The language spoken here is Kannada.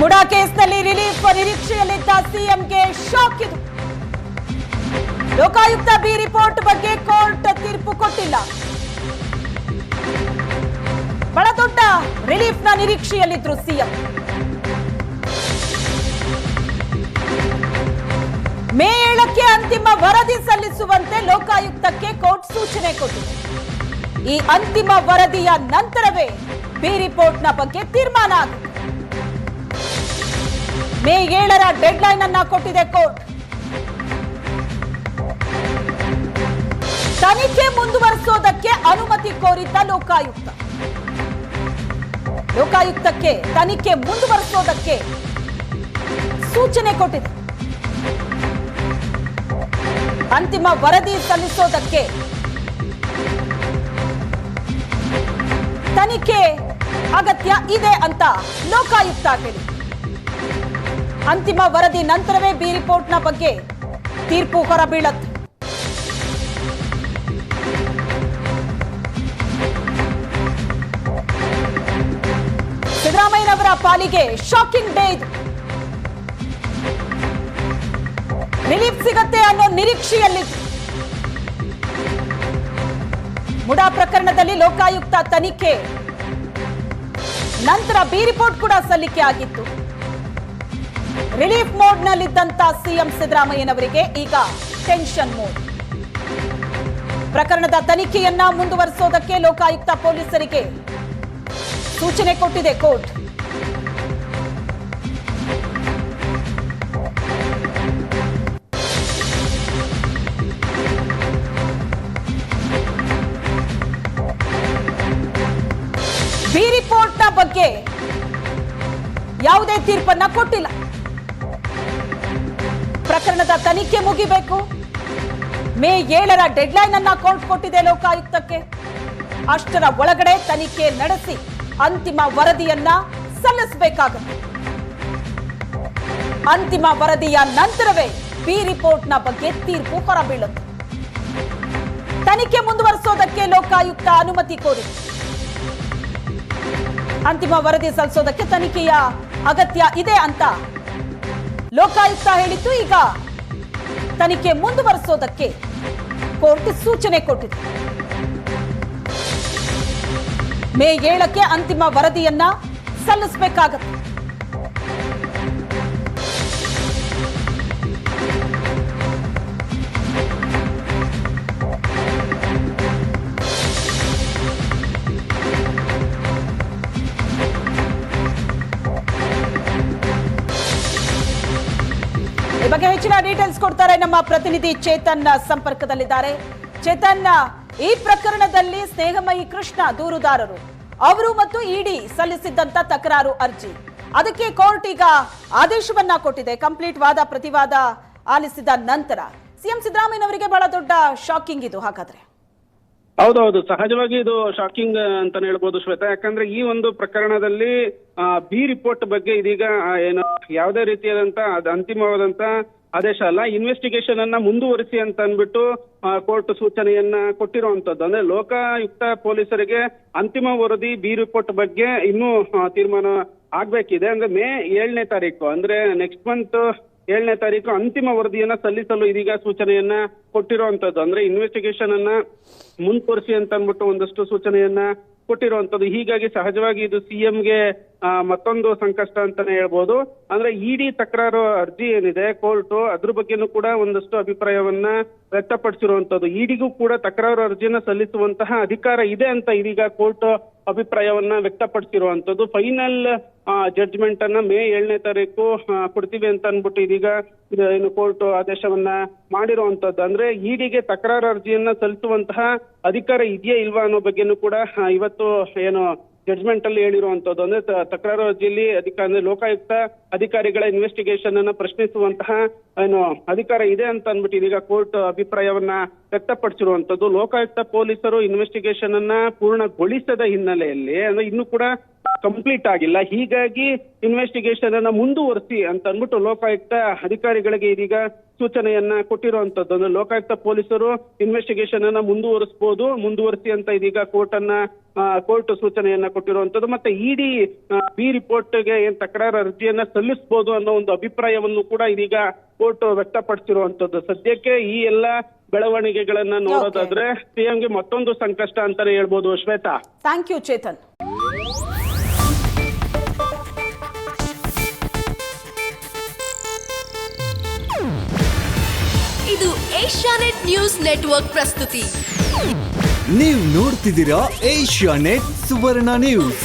ಮುಡಾ ಕೇಸ್ನಲ್ಲಿ ರಿಲೀಫ್ ನಿರೀಕ್ಷೆಯಲ್ಲಿದ್ದ ಸಿಎಂಗೆ ಶಾಕ್ ಇದು. ಲೋಕಾಯುಕ್ತ ಬಿ ರಿಪೋರ್ಟ್ ಬಗ್ಗೆ ಕೋರ್ಟ್ ತೀರ್ಪು ಕೊಟ್ಟಿಲ್ಲ. ಬಹಳ ದೊಡ್ಡ ರಿಲೀಫ್ನ ನಿರೀಕ್ಷೆಯಲ್ಲಿದ್ರು ಸಿಎಂ. ಮೇ ಏಳಕ್ಕೆ ಅಂತಿಮ ವರದಿ ಸಲ್ಲಿಸುವಂತೆ ಲೋಕಾಯುಕ್ತಕ್ಕೆ ಕೋರ್ಟ್ ಸೂಚನೆ ಕೊಟ್ಟಿದೆ. ಈ ಅಂತಿಮ ವರದಿಯ ನಂತರವೇ ಬಿ ರಿಪೋರ್ಟ್ನ ಬಗ್ಗೆ ತೀರ್ಮಾನ ಆಗುತ್ತೆ. ಮೇ ಏಳರ ಡೆಡ್ಲೈನ್ ಅನ್ನ ಕೊಟ್ಟಿದೆ ಕೋರ್ಟ್ ತನಿಖೆ ಮುಂದುವರೆಸೋದಕ್ಕೆ ಅನುಮತಿ ಕೋರಿದ್ದ ಲೋಕಾಯುಕ್ತ. ಲೋಕಾಯುಕ್ತಕ್ಕೆ ತನಿಖೆ ಮುಂದುವರೆಸೋದಕ್ಕೆ ಸೂಚನೆ ಕೊಟ್ಟಿದೆ. ಅಂತಿಮ ವರದಿ ಸಲ್ಲಿಸೋದಕ್ಕೆ ತನಿಖೆ ಅಗತ್ಯ ಇದೆ ಅಂತ ಲೋಕಾಯುಕ್ತ ಹೇಳಿ ಅಂತಿಮ ವರದಿ ನಂತರವೇ ಬಿ ರಿಪೋರ್ಟ್ನ ಬಗ್ಗೆ ತೀರ್ಪು ಹೊರಬೀಳತ್ತೆ. ಸಿದ್ದರಾಮಯ್ಯನವರ ಪಾಲಿಗೆ ಶಾಕಿಂಗ್ ಡೇ ಇದು. ರಿಲೀಫ್ ಸಿಗತ್ತೆ ಅನ್ನೋ ನಿರೀಕ್ಷೆಯಲ್ಲಿ ಮುಡಾ ಪ್ರಕರಣದಲ್ಲಿ ಲೋಕಾಯುಕ್ತ ತನಿಖೆ. ನಂತರ ಬಿ ರಿಪೋರ್ಟ್ ಕೂಡ ಸಲ್ಲಿಕೆ ಆಗಿತ್ತು. ರಿಲೀಫ್ ಮೋಡ್ ನಲ್ಲಿದ್ದಂತ ಸಿಎಂ ಸಿದ್ದರಾಮಯ್ಯನವರಿಗೆ ಈಗ ಟೆನ್ಷನ್ ಮೋಡ್. ಪ್ರಕರಣದ ತನಿಖೆಯನ್ನ ಮುಂದುವರಿಸೋದಕ್ಕೆ ಲೋಕಾಯುಕ್ತ ಪೊಲೀಸರಿಗೆ ಸೂಚನೆ ಕೊಟ್ಟಿದೆ ಕೋರ್ಟ್. ಬಿ ರಿಪೋರ್ಟ್ನ ಬಗ್ಗೆ ಯಾವುದೇ ತೀರ್ಪನ್ನ ಕೊಟ್ಟಿಲ್ಲ. ಪ್ರಕರಣದ ತನಿಖೆ ಮುಗಿಬೇಕು. ಮೇ ಏಳರ ಡೆಡ್ಲೈನ್ ಅನ್ನ ಕೋರ್ಟ್ ಕೊಟ್ಟಿದೆ ಲೋಕಾಯುಕ್ತಕ್ಕೆ. ಅಷ್ಟರ ಒಳಗಡೆ ತನಿಖೆ ನಡೆಸಿ ಅಂತಿಮ ವರದಿಯನ್ನ ಸಲ್ಲಿಸಬೇಕಾಗುತ್ತೆ. ಅಂತಿಮ ವರದಿಯ ನಂತರವೇ ಬಿ ರಿಪೋರ್ಟ್ನ ಬಗ್ಗೆ ತೀರ್ಪು ಹೊರಬೀಳುತ್ತೆ. ತನಿಖೆ ಮುಂದುವರೆಸೋದಕ್ಕೆ ಲೋಕಾಯುಕ್ತ ಅನುಮತಿ ಕೋರಿ. ಅಂತಿಮ ವರದಿ ಸಲ್ಲಿಸೋದಕ್ಕೆ ತನಿಖೆಯ ಅಗತ್ಯ ಇದೆ ಅಂತ ಲೋಕಾಯುಕ್ತ ಹೇಳಿತ್ತು ಈಗ ತನಿಖೆ ಮುಂದುವರೆಸೋದಕ್ಕೆ ಕೋರ್ಟ್ ಸೂಚನೆ ಕೊಟ್ಟಿದೆ. ಮೇ ಏಳಕ್ಕೆ ಅಂತಿಮ ವರದಿಯನ್ನ ಸಲ್ಲಿಸಬೇಕಾಗತ್ತೆ. ಬಗ್ಗೆ ಹೆಚ್ಚಿನ ಡೀಟೇಲ್ಸ್ ಕೊಡ್ತಾರೆ ನಮ್ಮ ಪ್ರತಿನಿಧಿ ಚೇತನ್ ಸಂಪರ್ಕದಲ್ಲಿದ್ದಾರೆ. ಚೇತನ್, ಈ ಪ್ರಕರಣದಲ್ಲಿ ಸ್ನೇಹಮಯಿ ಕೃಷ್ಣ ದೂರುದಾರರು. ಅವರು ಮತ್ತು ಇಡಿ ಸಲ್ಲಿಸಿದ್ದಂತ ತಕರಾರು ಅರ್ಜಿ. ಅದಕ್ಕೆ ಕೋರ್ಟ್ ಈಗ ಆದೇಶವನ್ನ ಕೊಟ್ಟಿದೆ. ಕಂಪ್ಲೀಟ್ ವಾದ ಪ್ರತಿವಾದ ಆಲಿಸಿದ ನಂತರ. ಸಿಎಂ ಸಿದ್ದರಾಮಯ್ಯನವರಿಗೆ ಬಹಳ ದೊಡ್ಡ ಶಾಕಿಂಗ್ ಇದು ಹಾಗಾದ್ರೆ. ಹೌದೌದು, ಸಹಜವಾಗಿ ಇದು ಶಾಕಿಂಗ್ ಅಂತಾನೆ ಹೇಳ್ಬೋದು ಶ್ವೇತಾ. ಯಾಕಂದ್ರೆ ಈ ಒಂದು ಪ್ರಕರಣದಲ್ಲಿ ಬಿ ರಿಪೋರ್ಟ್ ಬಗ್ಗೆ ಇದೀಗ ಏನು, ಯಾವುದೇ ರೀತಿಯಾದಂತ ಅಂತಿಮವಾದಂತ ಆದೇಶ ಅಲ್ಲ. ಇನ್ವೆಸ್ಟಿಗೇಷನ್ ಅನ್ನ ಮುಂದುವರಿಸಿ ಅಂತ ಅಂದ್ಬಿಟ್ಟು ಕೋರ್ಟ್ ಸೂಚನೆಯನ್ನ ಕೊಟ್ಟಿರುವಂತದ್ದು. ಅಂದ್ರೆ ಲೋಕಾಯುಕ್ತ ಪೊಲೀಸರಿಗೆ ಅಂತಿಮ ವರದಿ ಬಿ ರಿಪೋರ್ಟ್ ಬಗ್ಗೆ ಇನ್ನೂ ತೀರ್ಮಾನ ಆಗ್ಬೇಕಿದೆ. ಅಂದ್ರೆ ಮೇ ಏಳನೇ ತಾರೀಕು, ಅಂದ್ರೆ ನೆಕ್ಸ್ಟ್ ಮಂತ್ ಏಳನೇ ತಾರೀಕು ಅಂತಿಮ ವರದಿಯನ್ನ ಸಲ್ಲಿಸಲು ಇದೀಗ ಸೂಚನೆಯನ್ನ ಕೊಟ್ಟಿರುವಂತದ್ದು. ಅಂದ್ರೆ ಇನ್ವೆಸ್ಟಿಗೇಷನ್ ಅನ್ನ ಮುಂದುವರಿಸಿ ಅಂತ ಅಂದ್ಬಿಟ್ಟು ಒಂದಷ್ಟು ಸೂಚನೆಯನ್ನ ಕೊಟ್ಟಿರುವಂತದ್ದು. ಹೀಗಾಗಿ ಸಹಜವಾಗಿ ಇದು ಸಿಎಂಗೆ ಮತ್ತೊಂದು ಸಂಕಷ್ಟ ಅಂತಾನೆ ಹೇಳ್ಬೋದು. ಅಂದ್ರೆ ಇಡಿ ತಕರಾರು ಅರ್ಜಿ ಏನಿದೆ, ಕೋರ್ಟ್, ಅದ್ರ ಬಗ್ಗೆನೂ ಕೂಡ ಒಂದಷ್ಟು ಅಭಿಪ್ರಾಯವನ್ನ ವ್ಯಕ್ತಪಡಿಸಿರುವಂತದ್ದು. ಇಡಿಗೂ ಕೂಡ ತಕರಾರು ಅರ್ಜಿಯನ್ನ ಸಲ್ಲಿಸುವಂತಹ ಅಧಿಕಾರ ಇದೆ ಅಂತ ಇದೀಗ ಕೋರ್ಟ್ ಅಭಿಪ್ರಾಯವನ್ನ ವ್ಯಕ್ತಪಡಿಸಿರುವಂತದ್ದು. ಫೈನಲ್ ಜಡ್ಜ್ಮೆಂಟ್ ಅನ್ನ ಮೇ ಏಳನೇ ತಾರೀಕು ಕೊಡ್ತೀವಿ ಅಂತ ಅಂದ್ಬಿಟ್ಟು ಇದೀಗ ಏನು ಕೋರ್ಟ್ ಆದೇಶವನ್ನ ಮಾಡಿರುವಂತದ್ದು. ಅಂದ್ರೆ ಇಡಿಗೆ ತಕರಾರು ಅರ್ಜಿಯನ್ನ ಸಲ್ಲಿಸುವಂತಹ ಅಧಿಕಾರ ಇದೆಯಾ ಇಲ್ವಾ ಅನ್ನೋ ಬಗ್ಗೆನೂ ಕೂಡ ಇವತ್ತು ಏನು ಜಡ್ಜ್ಮೆಂಟ್ ಅಲ್ಲಿ ಹೇಳಿರುವಂತದ್ದು. ಅಂದ್ರೆ ತಕರಾರು ಅರ್ಜಿಯಲ್ಲಿ ಅಧಿಕಾರ ಅಂದ್ರೆ ಲೋಕಾಯುಕ್ತ ಅಧಿಕಾರಿಗಳ ಇನ್ವೆಸ್ಟಿಗೇಷನ್ ಅನ್ನ ಪ್ರಶ್ನಿಸುವಂತಹ ಏನು ಅಧಿಕಾರ ಇದೆ ಅಂತ ಅಂದ್ಬಿಟ್ಟು ಇದೀಗ ಕೋರ್ಟ್ ಅಭಿಪ್ರಾಯವನ್ನ ವ್ಯಕ್ತಪಡಿಸಿರುವಂತದ್ದು ಲೋಕಾಯುಕ್ತ ಪೊಲೀಸರು ಇನ್ವೆಸ್ಟಿಗೇಷನ್ ಅನ್ನ ಪೂರ್ಣಗೊಳಿಸದ ಹಿನ್ನೆಲೆಯಲ್ಲಿ, ಅಂದ್ರೆ ಇನ್ನು ಕೂಡ ಕಂಪ್ಲೀಟ್ ಆಗಿಲ್ಲ. ಹೀಗಾಗಿ ಇನ್ವೆಸ್ಟಿಗೇಷನ್ ಅನ್ನ ಮುಂದುವರಿಸಿ ಅಂತ ಅಂದ್ಬಿಟ್ಟು ಲೋಕಾಯುಕ್ತ ಅಧಿಕಾರಿಗಳಿಗೆ ಇದೀಗ ಸೂಚನೆಯನ್ನ ಕೊಟ್ಟಿರುವಂತದ್ದು. ಅಂದ್ರೆ ಲೋಕಾಯುಕ್ತ ಪೊಲೀಸರು ಇನ್ವೆಸ್ಟಿಗೇಷನ್ ಅನ್ನ ಮುಂದುವರಿಸಬಹುದು ಮುಂದುವರಿಸಿ ಅಂತ ಇದೀಗ ಕೋರ್ಟ್ ಅನ್ನ ಕೋರ್ಟ್ ಸೂಚನೆಯನ್ನ ಕೊಟ್ಟಿರುವಂತದ್ದು. ಮತ್ತೆ ಇಡಿ ಬಿ ರಿಪೋರ್ಟ್ಗೆ ಏನ್ ತಕರಾರು ಅರ್ಜಿಯನ್ನ ಸಲ್ಲಿಸಬಹುದು ಅನ್ನೋ ಒಂದು ಅಭಿಪ್ರಾಯವನ್ನು ಕೂಡ ಇದೀಗ ಕೋರ್ಟ್ ವ್ಯಕ್ತಪಡಿಸಿರುವಂತದ್ದು. ಸದ್ಯಕ್ಕೆ ಈ ಎಲ್ಲ ಬೆಳವಣಿಗೆಗಳನ್ನ ನೋಡೋದಾದ್ರೆ ಸಿಎಂಗೆ ಮತ್ತೊಂದು ಸಂಕಷ್ಟ ಅಂತಾನೆ ಹೇಳ್ಬೋದು ಶ್ವೇತಾ. ಥ್ಯಾಂಕ್ ಯು ಚೇತನ್ ಇದು ಏಷ್ಯಾನೆಟ್ ನ್ಯೂಸ್ ನೆಟ್ವರ್ಕ್ ಪ್ರಸ್ತುತಿ. ನೀವು ನೋಡ್ತಿದ್ದೀರಾ ಏಷ್ಯಾನೆಟ್ ಸುವರ್ಣ ನ್ಯೂಸ್.